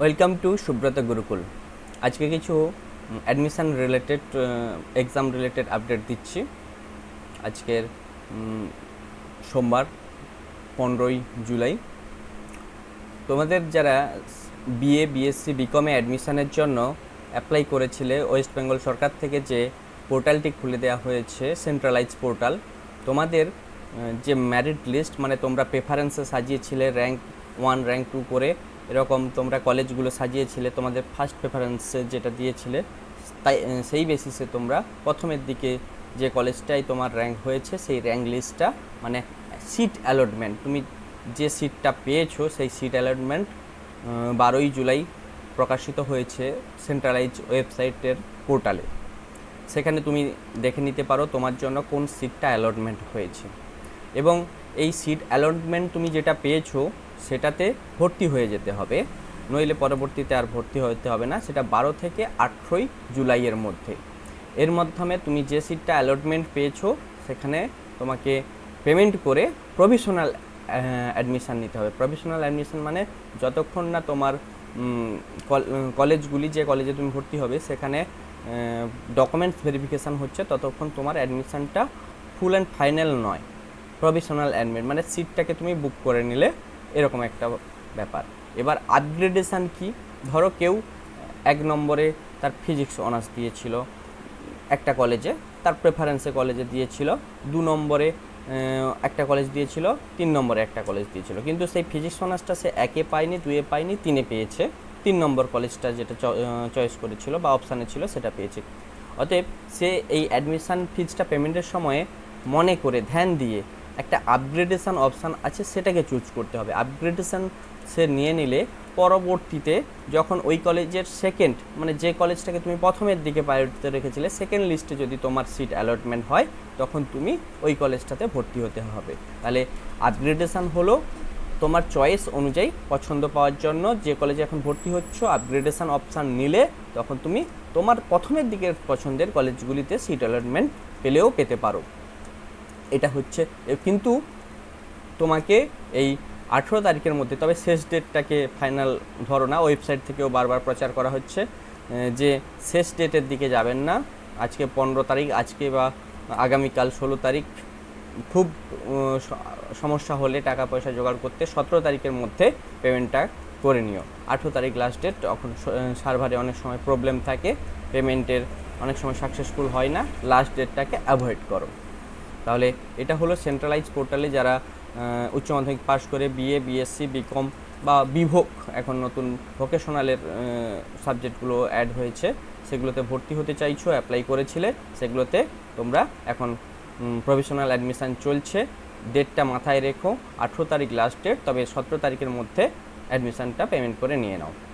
Welcome to Subrata Gurukul আজকে কিছু admission related exam related update দিচ্ছি। আজকের সোমবার, পনেরোই জুলাই। তোমাদের যারা বিএ বিএসসি বিকমে অ্যাডমিশানের জন্য অ্যাপ্লাই করেছিলে ওয়েস্ট বেঙ্গল সরকার থেকে যে পোর্টালটি খুলে দেওয়া হয়েছে সেন্ট্রালাইজ পোর্টাল তোমাদের যে ম্যারিট লিস্ট মানে তোমরা প্রেফারেন্সে সাজিয়েছিলে র্যাঙ্ক ওয়ান র্যাঙ্ক টু করে এরকম তোমরা কলেজগুলো সাজিয়েছিলে, তোমাদের ফার্স্ট প্রেফারেন্সে যেটা দিয়েছিলে, তাই সেই বেসিসে তোমরা প্রথমের দিকে যে কলেজটাই তোমার র্যাঙ্ক হয়েছে, সেই র্যাঙ্ক লিস্টটা মানে সিট অ্যালটমেন্ট তুমি যে সিটটা পেয়েছ, সেই সিট অ্যালটমেন্ট বারোই জুলাই প্রকাশিত হয়েছে সেন্ট্রালাইজ ওয়েবসাইটের পোর্টালে সেখানে তুমি দেখে নিতে পারো তোমার জন্য কোন সিটটা অ্যালটমেন্ট হয়েছে। এবং এই সিট অ্যালটমেন্ট তুমি যেটা পেয়েছ সেটাতে ভর্তি হয়ে যেতে হবে। নইলে পরবর্তীতে আর ভর্তি হতে হবে না, সেটা বারো থেকে আঠেরোই জুলাইয়ের মধ্যে। এর মাধ্যমে তুমি যে সিটটা অ্যালটমেন্ট পেয়েছ, সেখানে তোমাকে পেমেন্ট করে প্রভিশনাল অ্যাডমিশান নিতে হবে। প্রভিশনাল অ্যাডমিশন মানে যতক্ষণ না তোমার কল- কলেজগুলি, যে কলেজে তুমি ভর্তি হবে, সেখানে ডকুমেন্টস ভেরিফিকেশান হচ্ছে, ততক্ষণ তোমার অ্যাডমিশানটা ফুল অ্যান্ড ফাইনাল নয়। প্রভিশনাল অ্যাডমিট মানে সিটটাকে তুমি বুক করে নিলে এরকম একটা ব্যাপার। এবার আপগ্রেডেশান কি? ধরো কেউ এক নম্বরে তার ফিজিক্স অনার্স দিয়েছিল, একটা কলেজে তার প্রেফারেন্সে কলেজে দিয়েছিল, দু নম্বরে একটা কলেজ দিয়েছিল, তিন নম্বরে একটা কলেজ দিয়েছিল। কিন্তু সেই ফিজিক্স অনার্সটা সে একে পায়নি, দুয়ে পায়নি, তিনে পেয়েছে। তিন নম্বর কলেজটা যেটা চয়েস করেছিল বা অপশানে ছিল সেটা পেয়েছে। অতএব সে এই অ্যাডমিশান ফিজটা পেমেন্টের সময়ে মনে করে ধ্যান দিয়ে একটা আপগ্রেডেশন অপশান আছে, সেটাকে চুজ করতে হবে। আপগ্রেডেশন সে নিয়ে নিলে পরবর্তীতে যখন ওই কলেজের সেকেন্ড মানে যে কলেজটাকে তুমি প্রথমের দিকে প্রায়োরিটিতে রেখেছিলে সেকেন্ড লিস্টে যদি তোমার সিট অ্যালটমেন্ট হয়, তখন তুমি ওই কলেজটাতে ভর্তি হতে হবে। তাহলে আপগ্রেডেশন হলো তোমার চয়েস অনুযায়ী পছন্দ পাওয়ার জন্য যে কলেজে এখন ভর্তি হচ্ছ আপগ্রেডেশন অপশান নিলে তখন তুমি তোমার প্রথমের দিকের পছন্দের কলেজগুলিতে সিট অ্যালটমেন্ট পেলেও পেতে পারো। এটা হচ্ছে। কিন্তু তোমাকে এই আঠেরো তারিখের মধ্যে, তবে শেষ ডেটটাকে ফাইনাল ধরো না ওয়েবসাইট থেকেও বারবার প্রচার করা হচ্ছে যে শেষ ডেটের দিকে যাবেন না, আজকে পনেরো তারিখ, আজকে বা আগামীকাল ষোলো তারিখ, খুব সমস্যা হলে টাকা পয়সা জোগাড় করতে সতেরো তারিখের মধ্যে পেমেন্টটা করে নিও। আঠেরো তারিখ লাস্ট ডেট তখন সার্ভারে অনেক সময় প্রবলেম থাকে পেমেন্টের অনেক সময় সাকসেসফুল হয় না লাস্ট ডেটটাকে অ্যাভয়েড করো। তাহলে এটা হলো সেন্ট্রালাইজ পোর্টালে যারা উচ্চ মাধ্যমিক পাশ করে বিএ বিএসসি বিকম বা বিভোক এখন নতুন ভোকেশনালের সাবজেক্টগুলো অ্যাড হয়েছে, সেগুলোতে ভর্তি হতে চাইছো অ্যাপ্লাই করেছিলে, সেগুলোতে তোমরা এখন প্রফেশনাল অ্যাডমিশান চলছে। ডেটটা মাথায় রেখো, আঠেরো তারিখ লাস্ট ডেট তবে সতেরো তারিখের মধ্যে অ্যাডমিশানটা পেমেন্ট করে নিয়ে নাও।